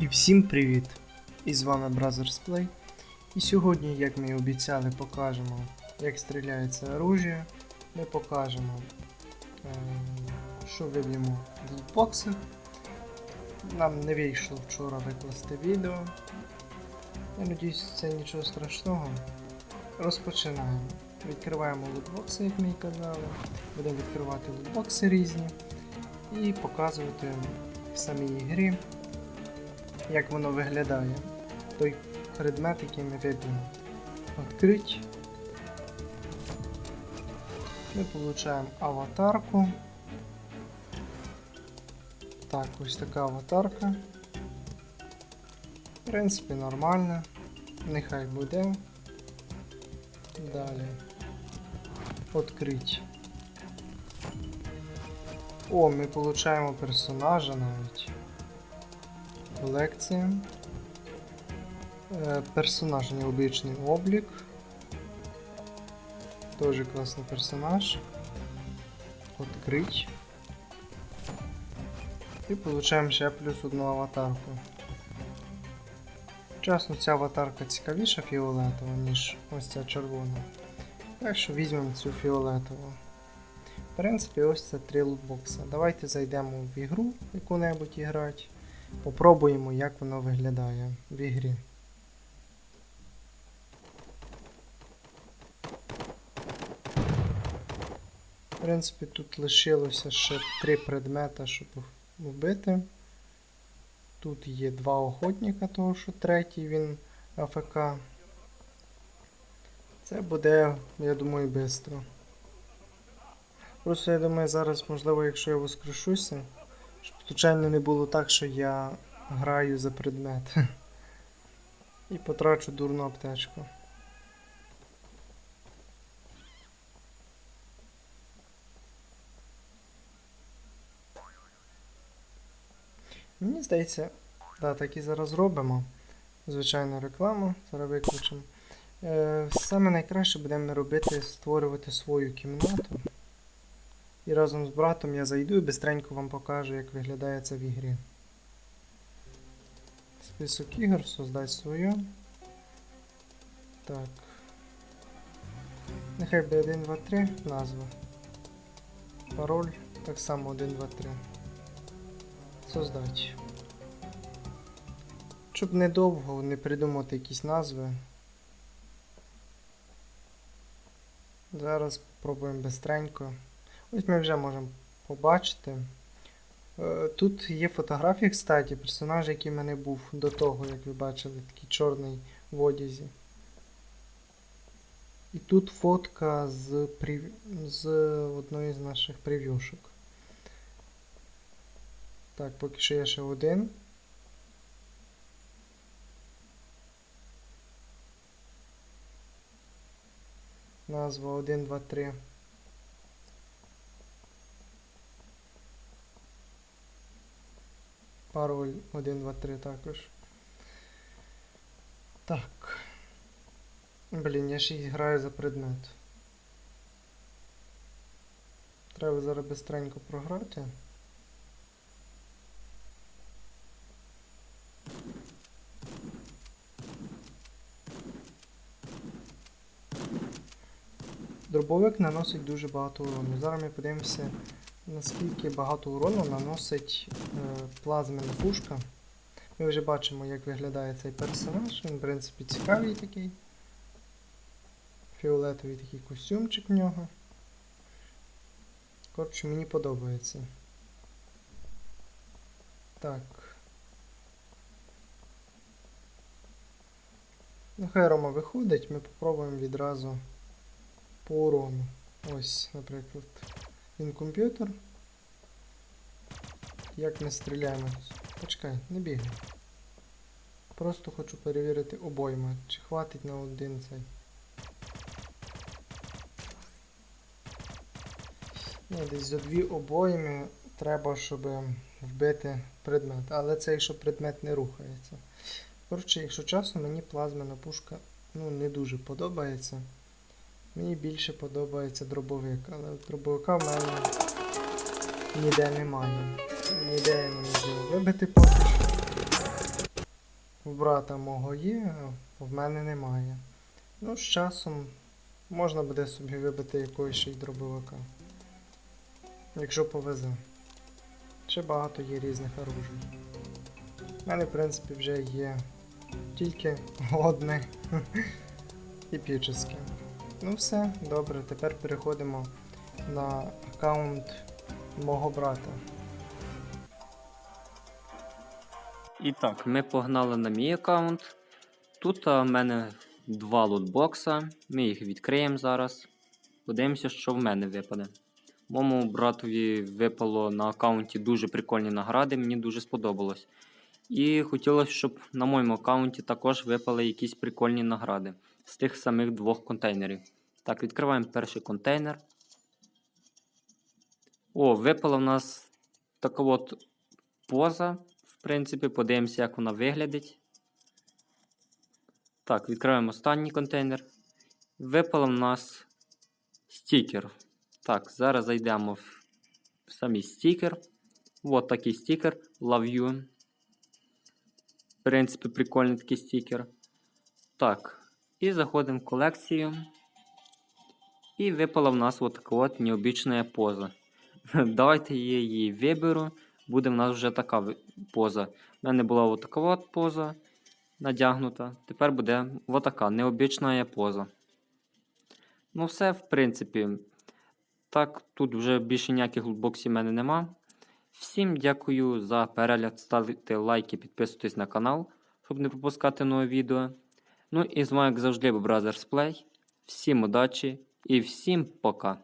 І всім привіт! І з вами Brothers Play. І сьогодні, як ми і обіцяли, покажемо, як стріляється оружие. Ми покажемо, е, що виб'ємо в лутбоксах. Нам не вийшло вчора викласти відео. Я надіюсь, це нічого страшного. Розпочинаємо. Відкриваємо лутбокси, як ми і казали. Будемо відкривати лутбокси різні і показувати в самій грі як воно виглядає. Той предмет, який ми виб'ємо. Відкрить. Ми получаємо аватарку. Так, ось така аватарка. В принципі, нормально. Нехай буде. Далі. Открить. О, ми получаємо персонажа навіть. Колекція. Е, Персонаж необичний облік. Тоже класний персонаж. Открить. І получаємо ще плюс одну аватарку. Чесно, ця аватарка цікавіша фіолетова, ніж ось ця червона. Так що візьмемо цю фіолетову. В принципі, ось це три лутбокса. Давайте зайдемо в ігру яку-небудь і грати. Попробуємо, як воно виглядає в ігрі. В принципі, тут лишилося ще три предмета, щоб вбити. Тут є два охотника, того що третій він АФК. Це буде, я думаю, швидко. Просто я думаю, зараз, можливо, якщо я воскрешуся, щоб случайно не було так, що я граю за предмет. І потрачу дурну аптечку. Мені здається, да, так і зараз робимо. Звичайно, рекламу, зараз виключимо. Е, саме найкраще будемо робити створювати свою кімнату. І разом з братом я зайду і бистренько вам покажу, як виглядає це в ігрі. Список ігор, создать свою. Так. Нехай буде 1, 2, 3 назва. Пароль так само 1, 2, 3. Создать. Щоб недовго не придумати якісь назви. Зараз спробуємо бистренько. Ось ми вже можемо побачити. Е, Тут є фотографії, кстати, персонажа, який в мене був до того, як ви бачили, такий чорний в одязі. І тут фотка з, прев... з одної з наших прев'юшок. Так, поки що є ще один. Назва 1, 2, 3. Пароль 1, 2, 3 також. Так. Блін, я ще й граю за предмет. Треба зараз бистренько програти. Дробовик наносить дуже багато урону. Зараз ми подивимося, наскільки багато урону наносить е, плазмена пушка. Ми вже бачимо, як виглядає цей персонаж. Він, в принципі, цікавий такий. Фіолетовий такий костюмчик в нього. Коротше, мені подобається. Так. Нехай Рома виходить, ми попробуємо відразу по урону. Ось, наприклад, він комп'ютер. Як ми стріляємо? Почекай, не бігай. Просто хочу перевірити обойма, чи хватить на один цей. Ні, десь за дві обойми треба, щоб вбити предмет. Але це якщо предмет не рухається. Коротше, якщо чесно, мені плазмена пушка ну, не дуже подобається. Мені більше подобається дробовик, але дробовика в мене ніде немає. Ніде я не можу вибити поки що. в брата мого є, а в мене немає. Ну, з часом можна буде собі вибити якогось ще й дробовика. Якщо повезе. Ще багато є різних оружій. У мене, в принципі, вже є тільки одне і епічне. Ну все, добре, тепер переходимо на аккаунт мого брата. І так, ми погнали на мій аккаунт. Тут в мене два лутбокса. Ми їх відкриємо зараз. Подивимося, що в мене випаде. Моєму братові випало на аккаунті дуже прикольні награди, мені дуже сподобалось. І хотілося, щоб на моєму аккаунті також випали якісь прикольні награди з тих самих двох контейнерів. Так, відкриваємо перший контейнер. О, випала в нас така от поза. В принципі, подивимося, як вона виглядить. Так, відкриваємо останній контейнер. Випало в нас стікер. Так, зараз зайдемо в самий стікер. От такий стікер. Love you. В принципі, прикольний такий стікер. Так. І заходимо в колекцію. І випала в нас от така от необічна поза. Давайте я її виберу. Буде в нас вже така поза. У мене була от така от поза надягнута. Тепер буде от така необічна поза. Ну, все, в принципі. Так, тут вже більше ніяких лутбоксів в мене нема. Всім дякую за перегляд. Ставте лайки, підписуйтесь на канал, щоб не пропускати нове відео. Ну і з вами, як завжди, Brothers Play. Всім удачі і всім пока.